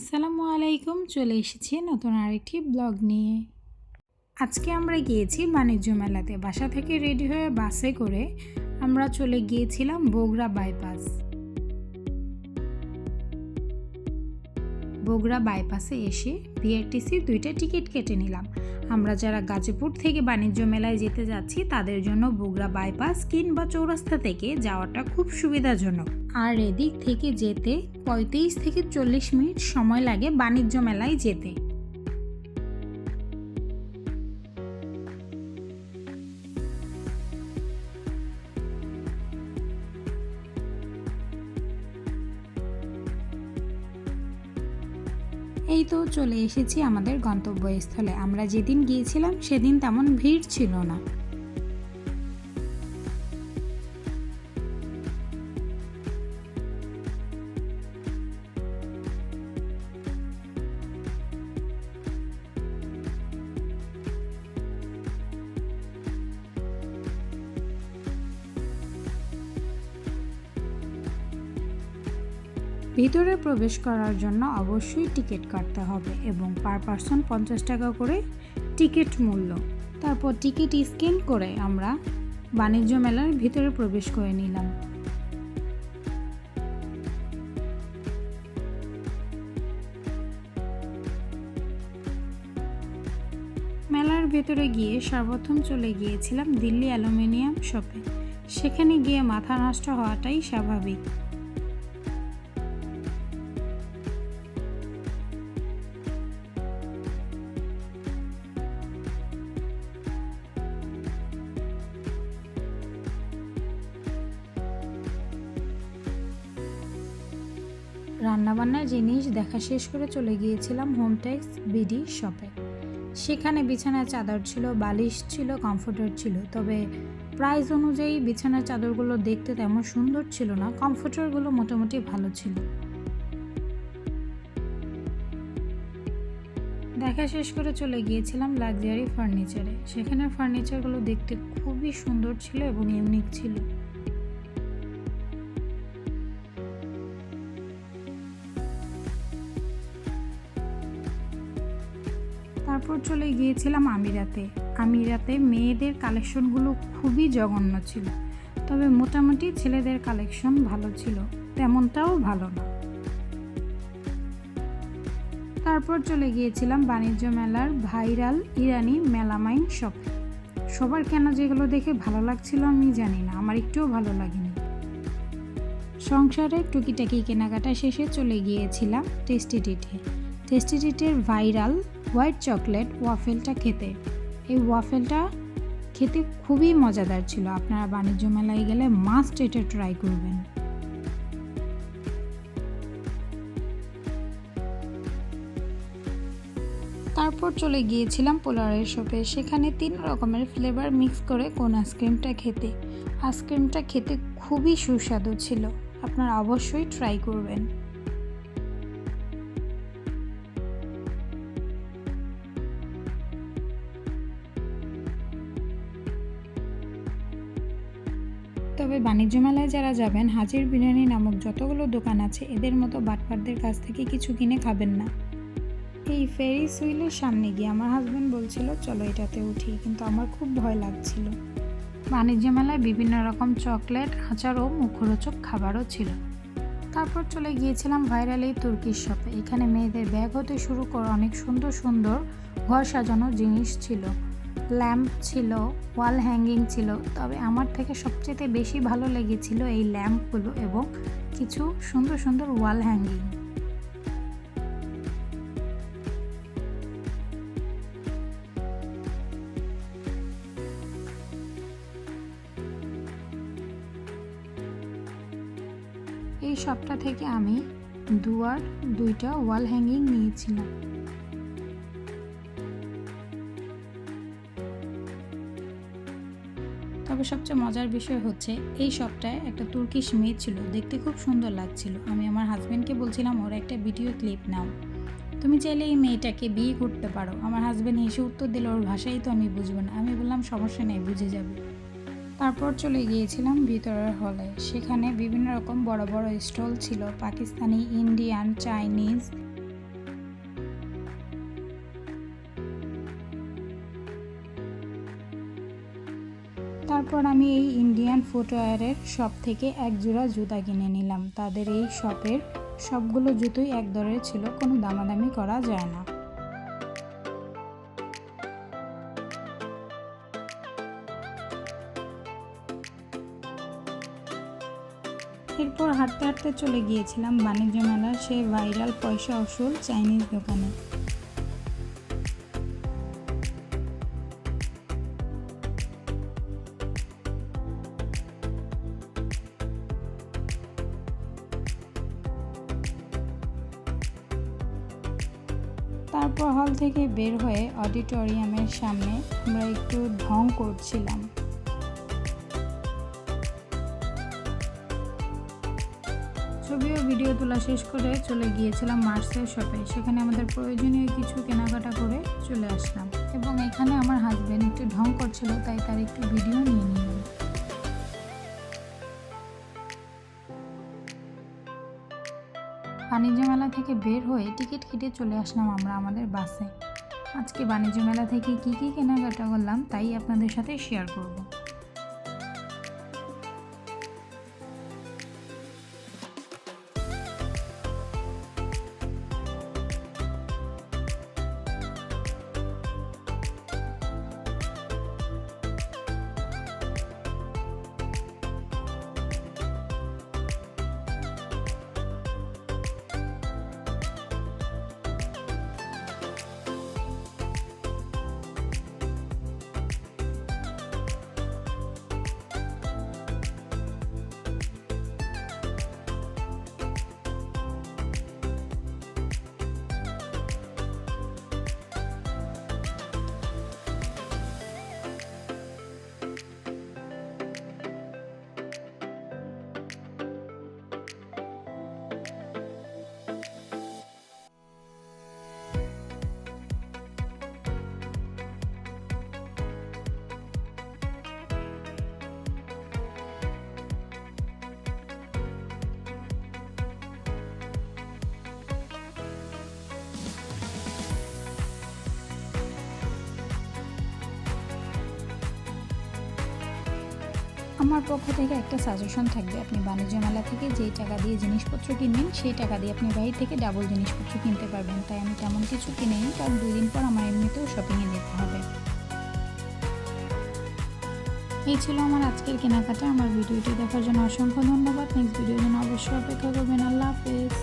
আসসালামু আলাইকুম, চলে এসেছি নতুন আরেকটি ব্লগ নিয়ে। আজকে আমরা গিয়েছি বাণিজ্য মেলাতে। বাসা থেকে রেডি হয়ে বাসে করে আমরা চলে গিয়েছিলাম বগুড়া বাইপাস। বগুড়া বাইপাসে এসে বিআরটিসি দুইটা টিকিট কেটে নিলাম। আমরা যারা গাজীপুর থেকে বাণিজ্য মেলায় যেতে যাচ্ছি, তাদের জন্য বগুড়া বাইপাস কিংবা চৌরাস্তা থেকে যাওয়াটা খুব সুবিধাজনক। আর এদিক থেকে যেতে পঁয়ত্রিশ থেকে চল্লিশ মিনিট সময় লাগে বাণিজ্য মেলায় যেতে। এই তো চলে এসেছি আমাদের গন্তব্যস্থলে। আমরা যেদিন গিয়েছিলাম সেদিন তেমন ভিড় ছিল না। ভিতরে প্রবেশ করার জন্য অবশ্যই টিকিট কাটতে হবে এবং পার পার্সন পঞ্চাশ টাকা করে টিকিট মূল্য। তারপর টিকিট স্ক্যান করে আমরা বাণিজ্য মেলার ভিতরে প্রবেশ করে নিলাম। মেলার ভেতরে গিয়ে সর্বপ্রথম চলে গিয়েছিলাম দিল্লি অ্যালুমিনিয়াম শপে। সেখানে গিয়ে মাথা নষ্ট হওয়াটাই স্বাভাবিক। রান্নাবান্নার জিনিস দেখা শেষ করে চলে গিয়েছিলাম হোমটেক্স বিডি শপে। সেখানে বিছানার চাদর ছিল, বালিশ ছিল কমফোর্টার ছিল, তবে প্রাইস অনুযায়ী বিছানার চাদরগুলো দেখতে তেমন সুন্দর ছিল না কমফোর্টারগুলো মোটামুটি ভালো ছিল। দেখা শেষ করে চলে গিয়েছিলাম লাক্সারি ফার্নিচারে সেখানে ফার্নিচারগুলো দেখতে খুবই সুন্দর ছিল এবং ইউনিক ছিল। তারপর চলে গিয়েছিলাম আমিরাতে। আমিরাতে মেয়েদের কালেকশনগুলো খুবই জঘন্য ছিল, তবে মোটামুটি ছেলেদের কালেকশন ভালো ছিল, তেমনটাও ভালো না। তারপর চলে গিয়েছিলাম বাণিজ্য মেলার ভাইরাল ইরানি মেলামাইন শপ। সবার কেন যেগুলো দেখে ভালো লাগছিল আমি জানি না, আমার একটুও ভালো লাগেনি। সংসারে টুকিটাকি কেনাকাটা শেষে চলে গিয়েছিলাম টেস্টি টিটে। টেস্টি টিটের ভাইরাল হোয়াইট চকলেট ওয়াফেলটা খেতে। এই ওয়াফেলটা খেতে খুবই মজাদার ছিল। আপনারা বাণিজ্য মেলায় গেলে মাস্ট এটা ট্রাই করবেন। তারপর চলে গিয়েছিলাম পোলারের শপে সেখানে তিন রকমের ফ্লেভার মিক্স করে কোন আইসক্রিমটা খেতে। আইসক্রিমটা খেতে খুবই সুস্বাদু ছিল। আপনারা অবশ্যই ট্রাই করবেন। তবে বাণিজ্য মেলায় যারা যাবেন হাজির বিরিয়ানি নামক যতগুলো দোকান আছে, এদের মতো বাটপারদের কাছ থেকে কিছু কিনে খাবেন না। এই ফেরিস হুইলের সামনে গিয়ে আমার হাজব্যান্ড বলছিল, চলো এটাতে উঠি। কিন্তু আমার খুব ভয় লাগছিল। বাণিজ্য মেলায় বিভিন্ন রকম চকলেট আচার ও মুখরোচক খাবারও ছিল। তারপর চলে গিয়েছিলাম ভাইরাল এই তুর্কির শপে এখানে মেয়েদের ব্যাগ হতে শুরু করে, অনেক সুন্দর সুন্দর ঘর সাজানো জিনিস ছিল। ল্যাম্প ছিল, ওয়াল হ্যাঙ্গিং ছিল, তবে আমার থেকে সবচেয়ে বেশি ভালো লেগেছিল এই ল্যাম্পগুলো এবং কিছু সুন্দর সুন্দর ওয়াল হ্যাঙ্গিং। এই সবটা থেকে আমি দুয়ার, দুইটা ওয়াল হ্যাঙ্গিং নিয়েছিলাম। তবে সবচেয়ে মজার বিষয় হচ্ছে, এই শপটায় একটা তুর্কিশ মেয়ে ছিল, দেখতে খুব সুন্দর লাগছিল। আমি আমার হাজব্যান্ডকে বলছিলাম, ওর একটা ভিডিও ক্লিপ নাও। তুমি চাইলে এই মেয়েটাকে বিয়ে করতে পারো। আমার হাজব্যান্ড হেসে উত্তর দিল, ওর ভাষাই তো আমি বুঝব না। আমি বললাম, সমস্যা নেই, বুঝে যাবে। তারপর চলে গিয়েছিলাম ভিতরের হলে সেখানে বিভিন্ন রকম বড় বড় স্টল ছিল, পাকিস্তানি ইন্ডিয়ান চাইনিজ তারপর আমি এই ইন্ডিয়ান ফুটওয়্যারের শপ থেকে এক জোড়া জুতা কিনে নিলাম। তাদের এই শপের সবগুলো জুতোই এক দরের ছিল, কোনো দামাদামি করা যায় না। এরপর হাঁটতে হাঁটতে চলে গিয়েছিলাম বাণিজ্য মেলার সেই ভাইরাল পয়সা অসুল চাইনিজ দোকানে। তারপর হল থেকে বের হয়ে অডিটোরিয়ামের সামনে আমরা একটু ঢং করছিলাম। ছবি ও ভিডিও তোলা শেষ করে চলে গিয়েছিলাম মার্সের শপে। সেখানে আমাদের প্রয়োজনীয় কিছু কেনাকাটা করে চলে আসলাম। এবং এখানে আমার হাজবেন্ড একটু ঢং করছিল, তাই তার একটু ভিডিও নিয়ে নিলাম। বাণিজ্য মেলা থেকে বের হয়ে টিকিট কেটে চলে আসলাম আমরা আমাদের বাসে। আজকে বাণিজ্য মেলা থেকে কী কী কেনাকাটা করলাম তাই আপনাদের সাথে শেয়ার করব। আমার পক্ষ থেকে একটা সাজেশন থাকবে। আপনি বাণিজ্য মেলা থেকে যেই টাকা দিয়ে জিনিসপত্র কিনবেন, সেই টাকা দিয়ে আপনি বাইরে থেকে ডাবল জিনিসপত্র কিনতে পারবেন। তাই আমি তেমন কিছু কিনে নিই কারণ দুই দিন পর আমার এমনিতেও শপিংয়ে যেতে হবে। এই ছিল আমার আজকের কেনাকাটা। আমার ভিডিওটি দেখার জন্য অসংখ্য ধন্যবাদ। নেক্সট ভিডিওর জন্য অবশ্যই অপেক্ষা করবেন। আল্লাহ হাফেজ।